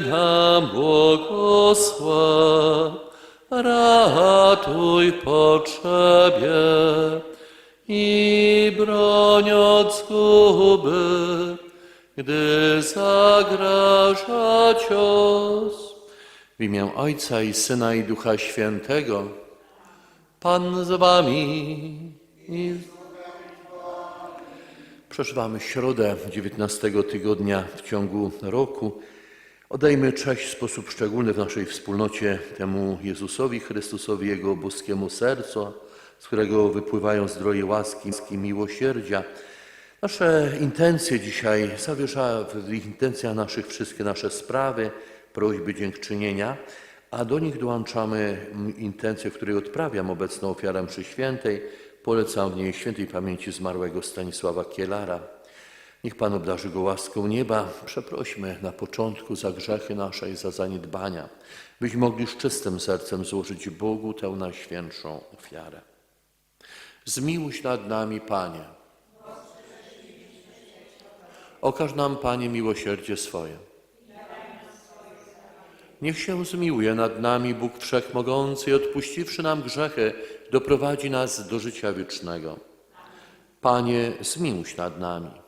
nam błogosław, ratuj potrzebie i broń od zguby, gdy zagraża cios. W imię Ojca i Syna i Ducha Świętego, Pan z wami. I... Przeżywamy środę 19 tygodnia w ciągu roku. Oddajmy cześć w sposób szczególny w naszej wspólnocie temu Jezusowi Chrystusowi, Jego boskiemu sercu, z którego wypływają zdroje łaski, łaski miłosierdzia. Nasze intencje dzisiaj zawiesza w intencjach naszych wszystkie nasze sprawy, prośby, dziękczynienia, a do nich dołączamy intencję, w której odprawiam obecną ofiarę mszy świętej. Polecam w niej świętej pamięci zmarłego Stanisława Kielara. Niech Pan obdarzy go łaską nieba. Przeprośmy na początku za grzechy nasze i za zaniedbania, byśmy mogli z czystym sercem złożyć Bogu tę najświętszą ofiarę. Zmiłuj się nad nami, Panie. Okaż nam, Panie, miłosierdzie swoje. Niech się zmiłuje nad nami Bóg Wszechmogący i odpuściwszy nam grzechy, doprowadzi nas do życia wiecznego. Panie, zmiłuj się nad nami.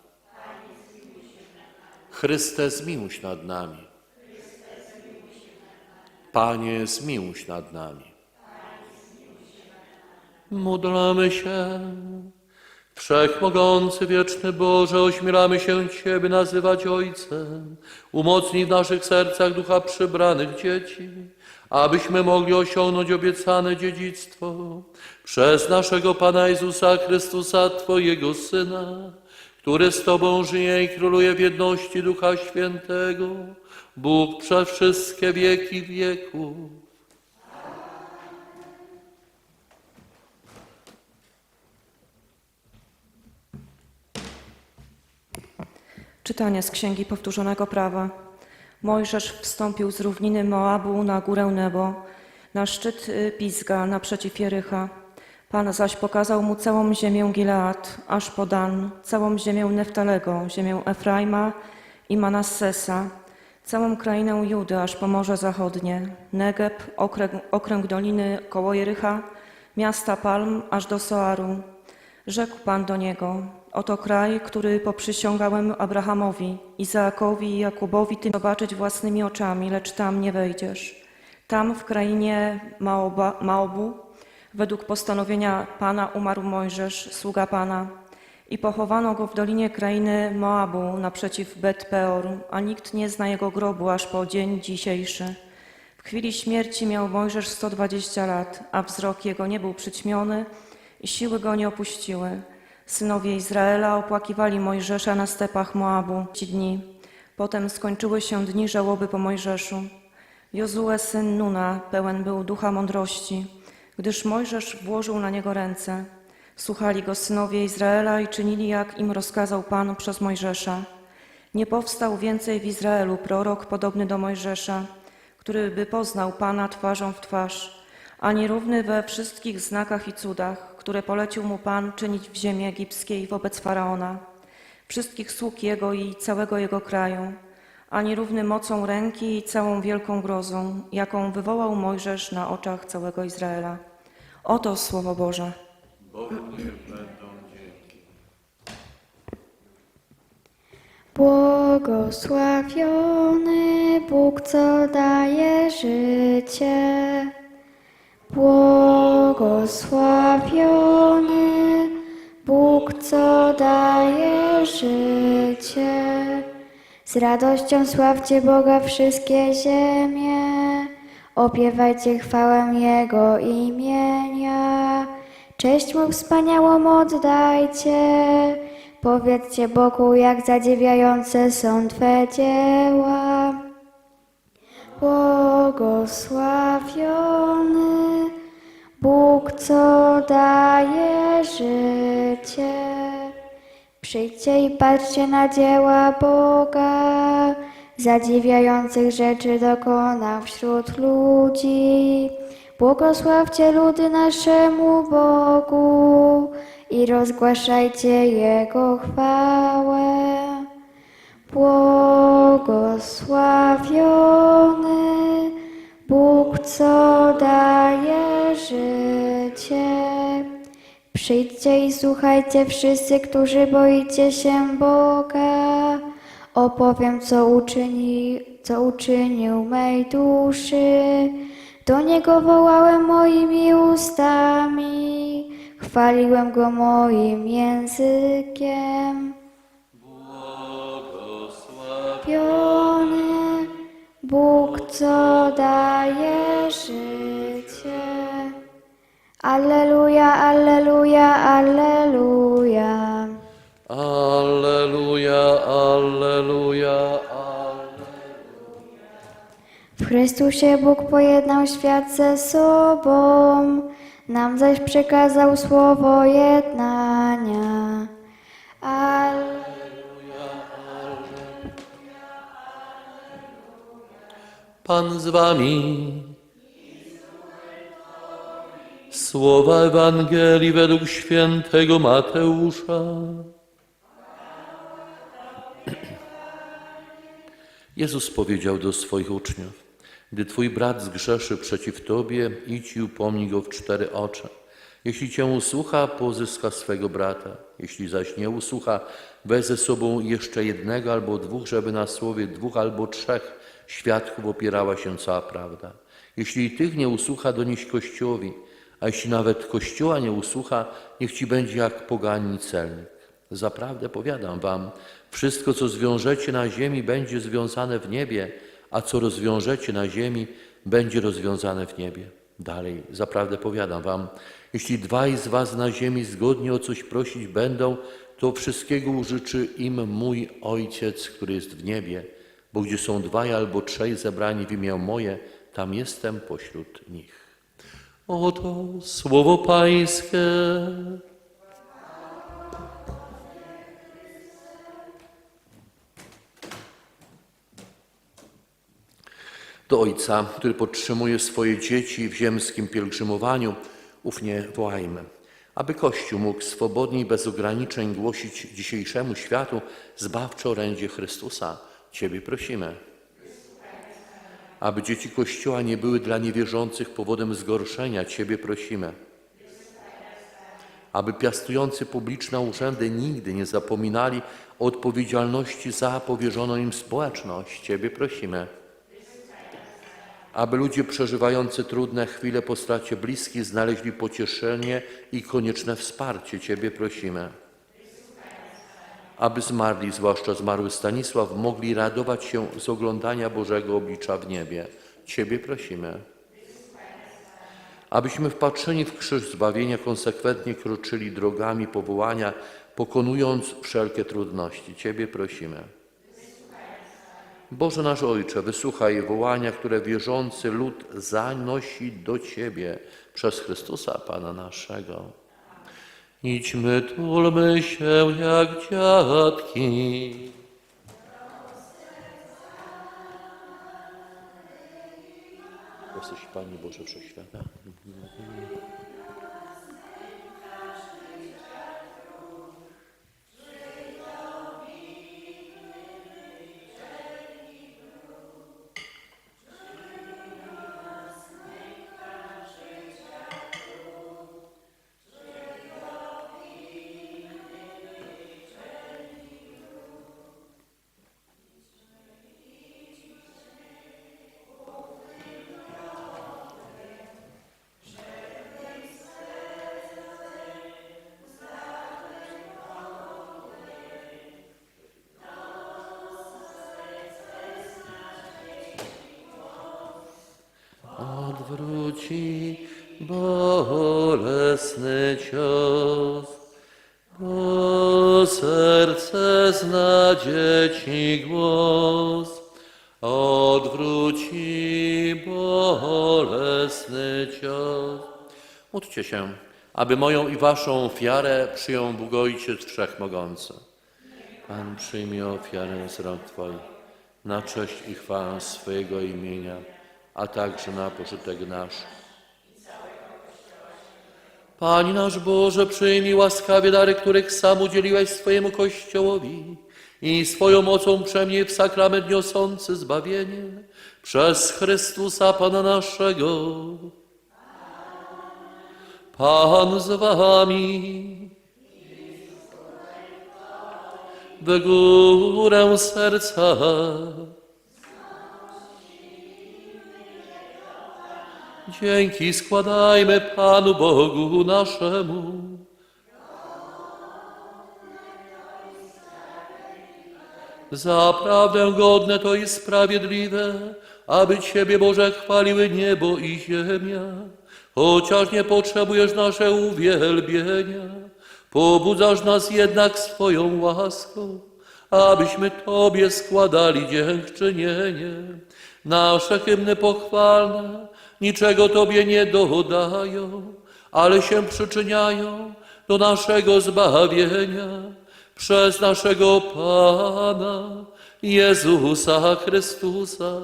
Chryste, zmiłuj nad nami. Panie, zmiłuj nad nami. Módlmy się. Wszechmogący, wieczny Boże, ośmielamy się Ciebie nazywać Ojcem. Umocnij w naszych sercach ducha przybranych dzieci, abyśmy mogli osiągnąć obiecane dziedzictwo przez naszego Pana Jezusa Chrystusa, Twojego Syna, który z Tobą żyje i króluje w jedności Ducha Świętego, Bóg przez wszystkie wieki wieków. Czytanie z Księgi Powtórzonego Prawa. Mojżesz wstąpił z równiny Moabu na górę Nebo, na szczyt y, Pizga naprzeciw Jericha. Pan zaś pokazał mu całą ziemię Gilead, aż po Dan, całą ziemię Neftalego, ziemię Efraima i Manassesa, całą krainę Judy, aż po Morze Zachodnie, Negeb, okręg, okręg doliny koło Jericha, miasta Palm, aż do Soaru. Rzekł Pan do niego, oto kraj, który poprzysiągałem Abrahamowi, Izaakowi i Jakubowi, ty zobaczyć własnymi oczami, lecz tam nie wejdziesz. Tam w krainie Maoba, Maobu, według postanowienia Pana umarł Mojżesz, sługa Pana, i pochowano go w dolinie krainy Moabu naprzeciw Bet Peor, a nikt nie zna jego grobu aż po dzień dzisiejszy. W chwili śmierci miał Mojżesz 120 lat, a wzrok jego nie był przyćmiony i siły go nie opuściły. Synowie Izraela opłakiwali Mojżesza na stepach Moabu ci dni. Potem skończyły się dni żałoby po Mojżeszu. Jozue, syn Nuna, pełen był ducha mądrości, gdyż Mojżesz włożył na niego ręce. Słuchali go synowie Izraela i czynili, jak im rozkazał Pan przez Mojżesza. Nie powstał więcej w Izraelu prorok podobny do Mojżesza, który by poznał Pana twarzą w twarz, ani równy we wszystkich znakach i cudach, które polecił mu Pan czynić w ziemi egipskiej wobec Faraona, wszystkich sług jego i całego jego kraju, ani równy mocą ręki i całą wielką grozą, jaką wywołał Mojżesz na oczach całego Izraela. Oto Słowo Boże. Błogosławiony Bóg, co daje życie. Błogosławiony Bóg, co daje życie. Z radością sławcie Boga wszystkie ziemie. Opiewajcie chwałę Jego imienia. Cześć Mu wspaniałą oddajcie. Powiedzcie Bogu, jak zadziwiające są Twe dzieła. Błogosławiony co daje życie. Przyjdźcie i patrzcie na dzieła Boga, zadziwiających rzeczy dokonał wśród ludzi. Błogosławcie ludy naszemu Bogu i rozgłaszajcie Jego chwałę. Błogosławiony Bóg, co daje życie. Przyjdźcie i słuchajcie wszyscy, którzy boicie się Boga. Opowiem, co, uczyni, co uczynił mej duszy. Do Niego wołałem moimi ustami, chwaliłem Go moim językiem. Błogosławiony Bóg, co daje życie. Alleluja, alleluja, alleluja. Chrystusie Bóg pojednał świat ze sobą, nam zaś przekazał słowo jednania. Alleluja. Pan z wami. Słowa Ewangelii według świętego Mateusza. Jezus powiedział do swoich uczniów: Gdy twój brat zgrzeszy przeciw tobie, idź i upomnij go w cztery oczy. Jeśli cię usłucha, pozyska swego brata. Jeśli zaś nie usłucha, weź ze sobą jeszcze jednego albo dwóch, żeby na słowie dwóch albo trzech świadków opierała się cała prawda. Jeśli i tych nie usłucha, donieś Kościołowi, a jeśli nawet Kościoła nie usłucha, niech ci będzie jak poganin celnik. Zaprawdę powiadam wam, wszystko co zwiążecie na ziemi będzie związane w niebie, a co rozwiążecie na ziemi będzie rozwiązane w niebie. Dalej, zaprawdę powiadam wam, jeśli dwaj z was na ziemi zgodnie o coś prosić będą, to wszystkiego użyczy im mój Ojciec, który jest w niebie. Bo gdzie są dwaj albo trzej zebrani w imię moje, tam jestem pośród nich. Oto słowo Pańskie. Do Ojca, który podtrzymuje swoje dzieci w ziemskim pielgrzymowaniu, ufnie wołajmy, aby Kościół mógł swobodnie i bez ograniczeń głosić dzisiejszemu światu zbawcze orędzie Chrystusa. Ciebie prosimy. Aby dzieci Kościoła nie były dla niewierzących powodem zgorszenia, Ciebie prosimy. Aby piastujący publiczne urzędy nigdy nie zapominali o odpowiedzialności za powierzoną im społeczność, Ciebie prosimy aby ludzie przeżywający trudne chwile po stracie bliskich znaleźli pocieszenie i konieczne wsparcie. Ciebie prosimy. Aby zmarli, zwłaszcza zmarły Stanisław, mogli radować się z oglądania Bożego oblicza w niebie. Ciebie prosimy. Abyśmy wpatrzeni w krzyż zbawienia konsekwentnie kroczyli drogami powołania, pokonując wszelkie trudności. Ciebie prosimy. Boże nasz Ojcze, wysłuchaj wołania, które wierzący lud zanosi do Ciebie przez Chrystusa Pana naszego. Idźmy, tulmy się jak dziadki. Jesteś Pani Boże Wszechświata. Odwróci bolesny cios. Bo serce zna dzieci głos, odwróci bolesny cios. Módlcie się, aby moją i waszą ofiarę przyjął Bóg Ojciec Wszechmogący. Pan przyjmie ofiarę z rąk Twoich na cześć i chwałę swojego imienia, a także na pożytek nasz. Panie nasz Boże, przyjmij łaskawie dary, których sam udzieliłeś swojemu Kościołowi i swoją mocą przemnij w sakrament niosący zbawienie przez Chrystusa Pana naszego. Pan z wami. W górę serca. Dzięki składajmy Panu Bogu naszemu. Zaprawdę godne to i sprawiedliwe, aby Ciebie Boże chwaliły niebo i ziemia, chociaż nie potrzebujesz nasze uwielbienia, pobudzasz nas jednak swoją łaską, abyśmy Tobie składali dziękczynienie. Nasze hymny pochwalne niczego Tobie nie dodają, ale się przyczyniają do naszego zbawienia przez naszego Pana Jezusa Chrystusa.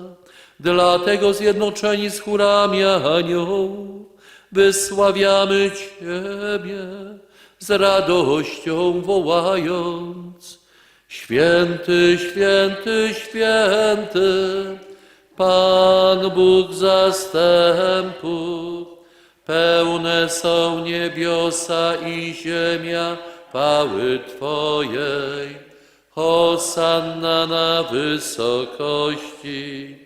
Dlatego zjednoczeni z chórami aniołów wysławiamy Ciebie z radością wołając Święty, święty, święty, Pan Bóg zastępów, pełne są niebiosa i ziemia chwały Twojej. Hosanna na wysokości,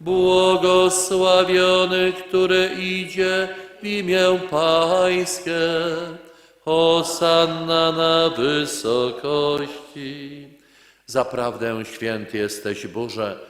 błogosławiony, który idzie w imię Pańskie. Hosanna na wysokości. Zaprawdę święty jesteś Boże,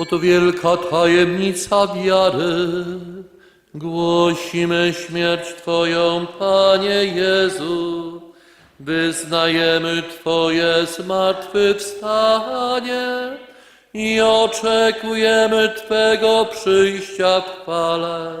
Oto wielka tajemnica wiary. Głosimy śmierć Twoją, Panie Jezu. Wyznajemy Twoje zmartwychwstanie i oczekujemy Twego przyjścia w chwale.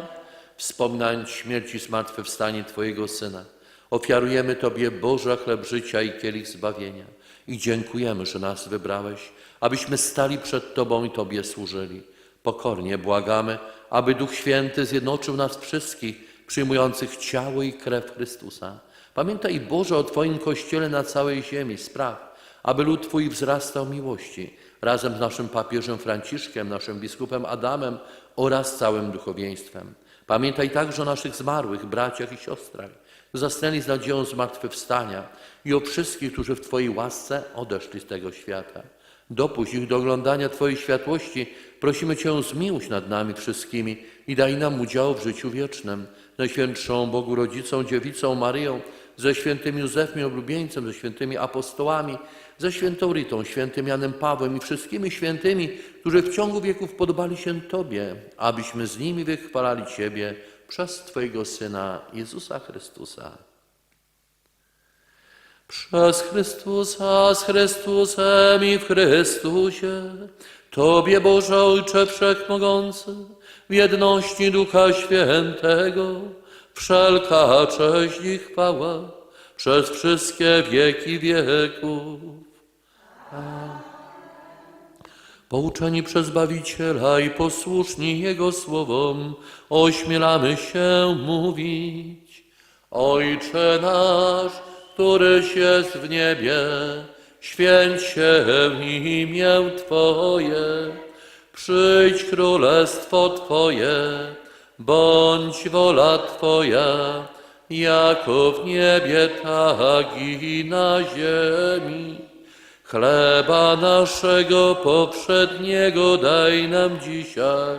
Wspominając śmierć i zmartwychwstanie Twojego Syna, ofiarujemy Tobie Boże chleb życia i kielich zbawienia i dziękujemy, że nas wybrałeś, abyśmy stali przed Tobą i Tobie służyli. Pokornie błagamy, aby Duch Święty zjednoczył nas wszystkich, przyjmujących ciało i krew Chrystusa. Pamiętaj Boże o Twoim Kościele na całej ziemi, spraw, aby lud Twój wzrastał miłości, razem z naszym papieżem Franciszkiem, naszym biskupem Adamem oraz całym duchowieństwem. Pamiętaj także o naszych zmarłych braciach i siostrach, zasnęli z nadzieją zmartwychwstania i o wszystkich, którzy w Twojej łasce odeszli z tego świata. Dopuść ich do oglądania Twojej światłości. Prosimy Cię, zmiłuj się nad nami wszystkimi i daj nam udział w życiu wiecznym. Najświętszą Bogu Rodzicą, Dziewicą Maryją, ze świętym Józefem oblubieńcem, ze świętymi apostołami, ze świętą Ritą, świętym Janem Pawłem i wszystkimi świętymi, którzy w ciągu wieków podobali się Tobie, abyśmy z nimi wychwalali Ciebie przez Twojego Syna Jezusa Chrystusa. Przez Chrystusa, z Chrystusem i w Chrystusie, Tobie, Boże Ojcze Wszechmogący, w jedności Ducha Świętego, wszelka cześć i chwała przez wszystkie wieki wieków. Pouczeni przez Bawiciela i posłuszni Jego słowom, ośmielamy się mówić. Ojcze nasz, któryś jest w niebie, święć się imię Twoje, przyjdź królestwo Twoje, bądź wola Twoja, jako w niebie, tak i na ziemi. Chleba naszego poprzedniego daj nam dzisiaj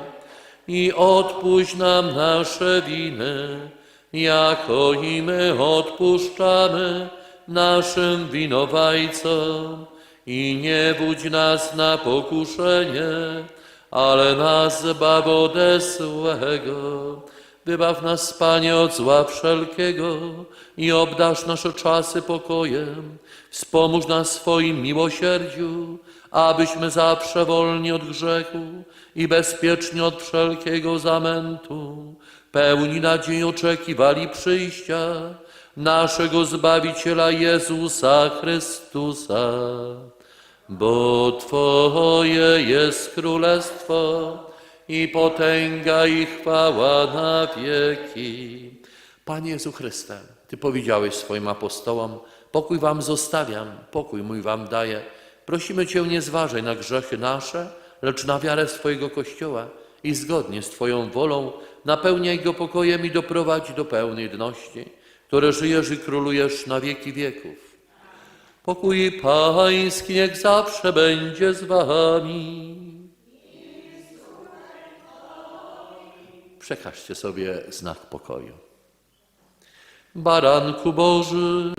i odpuść nam nasze winy, jako i my odpuszczamy naszym winowajcom. I nie budź nas na pokuszenie, ale nas zbaw ode złego. Wybaw nas, Panie, od zła wszelkiego i obdasz nasze czasy pokojem. Wspomóż nas swoim miłosierdziu, abyśmy zawsze wolni od grzechu i bezpieczni od wszelkiego zamętu, pełni nadziei oczekiwali przyjścia naszego Zbawiciela Jezusa Chrystusa. Bo Twoje jest królestwo i potęga i chwała na wieki. Panie Jezu Chryste, Ty powiedziałeś swoim apostołom, pokój Wam zostawiam, pokój mój Wam daję. Prosimy Cię, nie zważaj na grzechy nasze, lecz na wiarę swojego Kościoła i zgodnie z Twoją wolą napełniaj go pokojem i doprowadź do pełnej jedności, które żyjesz i królujesz na wieki wieków. Pokój Pański niech zawsze będzie z Wami. Przekażcie sobie znak pokoju. Baranku Boży,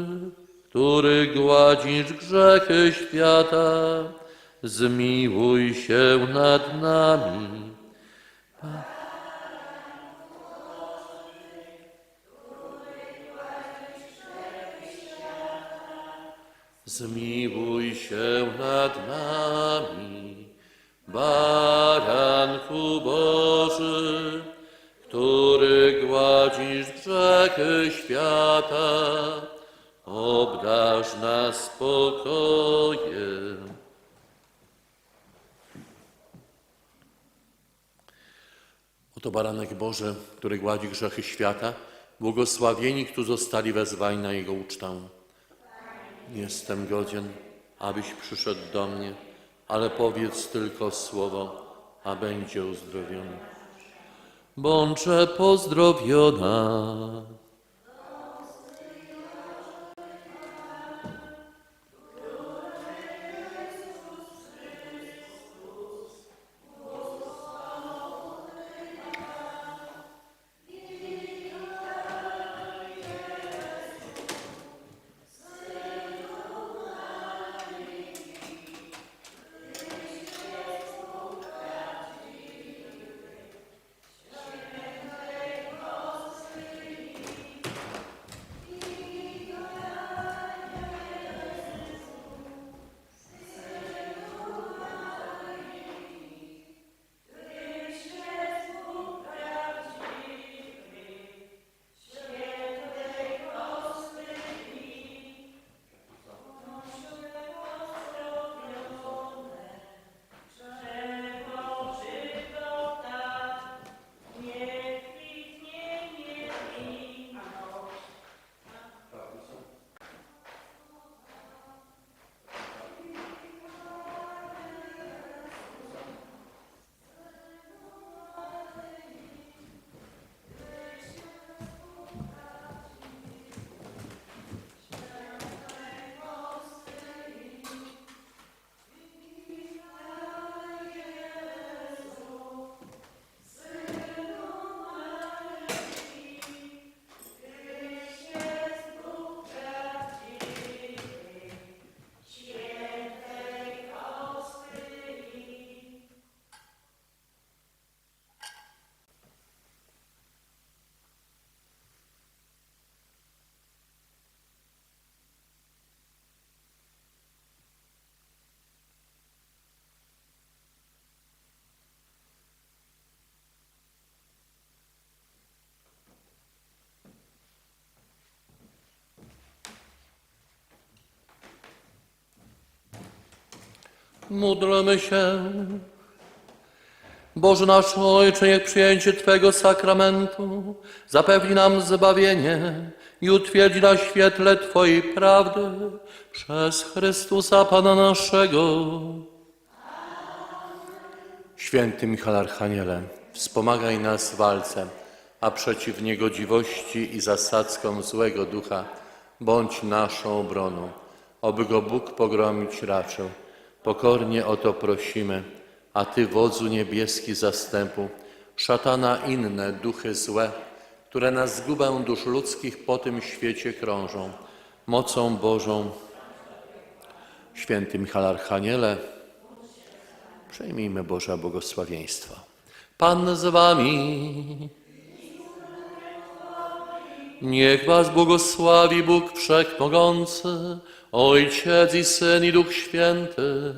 który gładzisz grzechy świata, zmiłuj się nad nami. Zmiłuj się nad nami, Baranku Boży, który gładzisz grzechy świata, obdasz nas spokojem. Oto baranek Boży, który gładzi grzechy świata, błogosławieni, którzy zostali wezwani na Jego ucztę. Nie jestem godzien, abyś przyszedł do mnie, ale powiedz tylko słowo, a będzie uzdrowiony. Bądźże pozdrowiona. Módlmy się. Boże nasz Ojcze, niech przyjęcie Twego sakramentu zapewni nam zbawienie i utwierdzi na świetle Twojej prawdy przez Chrystusa Pana naszego. Święty Michał Archaniele, wspomagaj nas w walce, a przeciw niegodziwości i zasadzkom złego ducha bądź naszą obroną, oby go Bóg pogromić raczył. Pokornie o to prosimy, a Ty, wodzu niebieski zastępu, szatana inne duchy złe, które na zgubę dusz ludzkich po tym świecie krążą, mocą Bożą. Święty Michał Archaniele, Przejmijmy Boża błogosławieństwa. Pan z wami. Niech was błogosławi Bóg Wszechmogący, Ojciec i Syn i Duch Święty.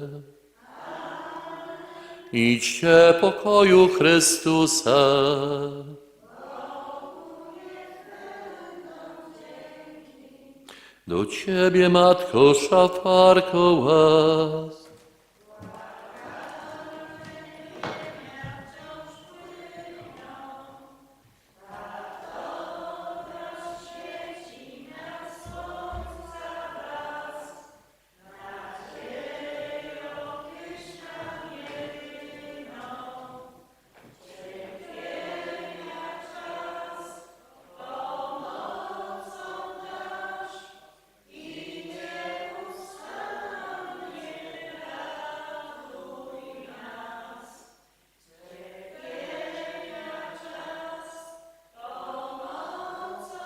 Idźcie pokoju Chrystusa. Do Ciebie, Matko, szafarko.